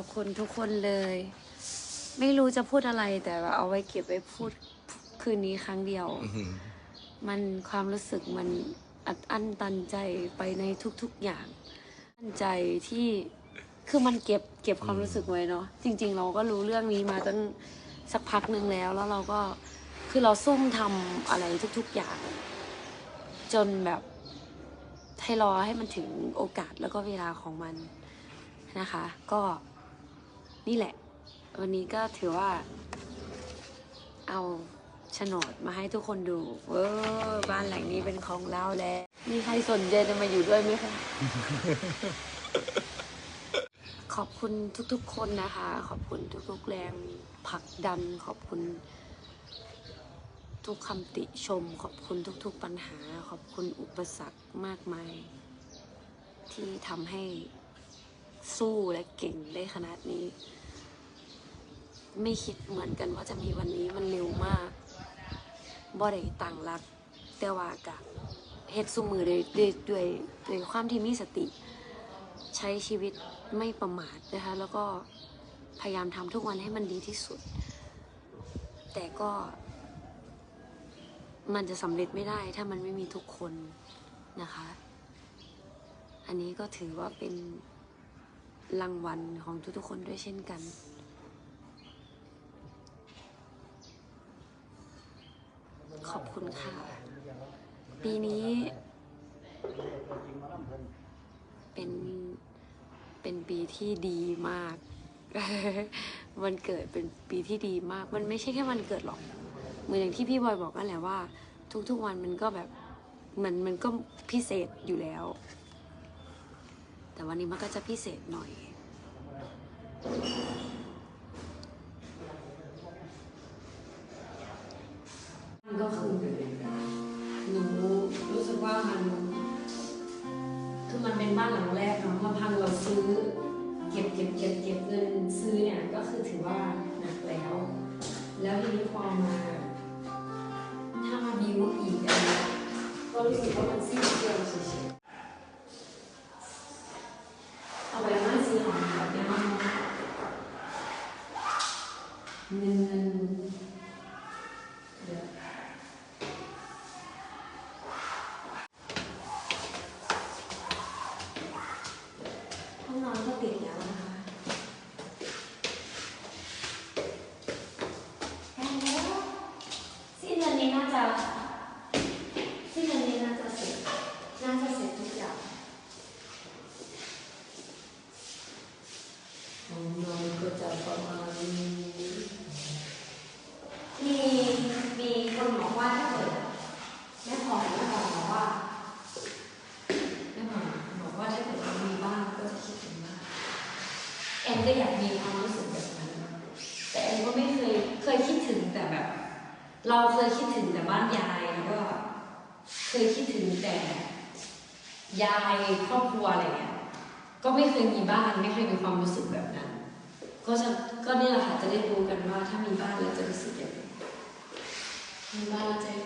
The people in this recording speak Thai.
อบคุณทุกคนเลย ไม่รู้จะพูดอะไรแต่ว่าเอาไว้เก็บไว้พูดคืนนี้ครั้งเดียว มันความรู้สึกมันอัดอั้นตันใจไปในทุกๆอย่างตันใจที่คือมันเก็บเก็บความรู้สึกไว้เนาะจริง ๆ เราก็รู้เรื่องนี้มาตั้งสักพักหนึ่งแล้วแล้วเราก็คือเราซุ่มทำอะไรทุก ๆอย่าง จนแบบให้รอให้มันถึงโอกาสแล้วก็เวลาของมันนะคะ ก็ นี่แหละ วันนี้ก็ถือว่า เอาโฉนดมาให้ทุกคนดูเออบ้านหลังนี้เป็นของเราแล้ว มีใครสนใจจะมาอยู่ด้วยไหมคะ ขอบคุณทุกๆ คนนะคะ ขอบคุณทุกๆแรงผลักดัน ขอบคุณทุกคำติชม ขอบคุณทุก ๆ ปัญหา ขอบคุณอุปสรรคมากมาย ที่ทำให้ สู้และเก่งได้ขนาดนี้ ไม่คิดเหมือนกันว่าจะมีวันนี้มันเร็วมากบ่ได้ต่างรัก แต่ว่ากะเฮ็ดสุมือด้วยด้วยด้วยด้วยความที่มีสติ ใช้ชีวิตไม่ประมาทนะคะ แล้วก็พยายามทำทุกวันให้มันดีที่สุด แต่ก็มันจะสำเร็จไม่ได้ถ้ามันไม่มีทุกคนนะคะ อันนี้ก็ถือว่าเป็น รางวัลของทุกๆคนด้วยเช่นกัน ขอบคุณค่ะ ปีนี้ เป็นเป็นปีที่ดีมาก วันเกิดเป็นปีที่ดีมาก มันไม่ใช่แค่วันเกิดหรอก เหมือนอย่างที่พี่บอยบอกนั่นแหละว่า ทุกๆวันมันก็แบบมันมันก็พิเศษอยู่แล้ว แต่วันนี้มันก็จะพิเศษหน่อยก็คือหนูรู้สึกว่ามัน คือมันเป็นบ้านหลังแรกเนาะลำพังเราซื้อ เก็บเก็บเก็บเก็บเงินซื้อเนี่ยก็คือถือว่าหนักแล้ว แล้วทีนี้ความา ถ้ามาบิวอีกก็รู้สึกว่ามัน เงินเดี๋ยว ห้องนอนก็ติดแล้วนะคะใกล้แล้วสิ้นเดือนนี้น่าจะสิ้นเดือนนี้น่าจะเสร็จ น่าจะเสร็จทุกอย่างห้องนอนก็จะประมาณนี้มีมีคนบอกว่าถ้าเกิดแม่พอแม่พอบอกว่า แม่หมอบอกว่าถ้าเกิดเรามีบ้านก็จะคิดถึงบ้านแอนก็อยากมีความรู้สึกแบบนั้นแต่แอนก็ไม่เคยเคยคิดถึงแต่แบบ เราเคยคิดถึงแต่บ้านยายแล้วก็เคยคิดถึงแต่ยายครอบครัวอะไรเงี้ยก็ไม่เคยมีบ้านไม่เคยมีความรู้สึกแบบนั้น ก็จะก็เนี่ยแหละค่ะจะได้รู้กันว่าถ้ามีบ้านแล้วจะรู้สึกยังไงมีบ้านแล้วจะ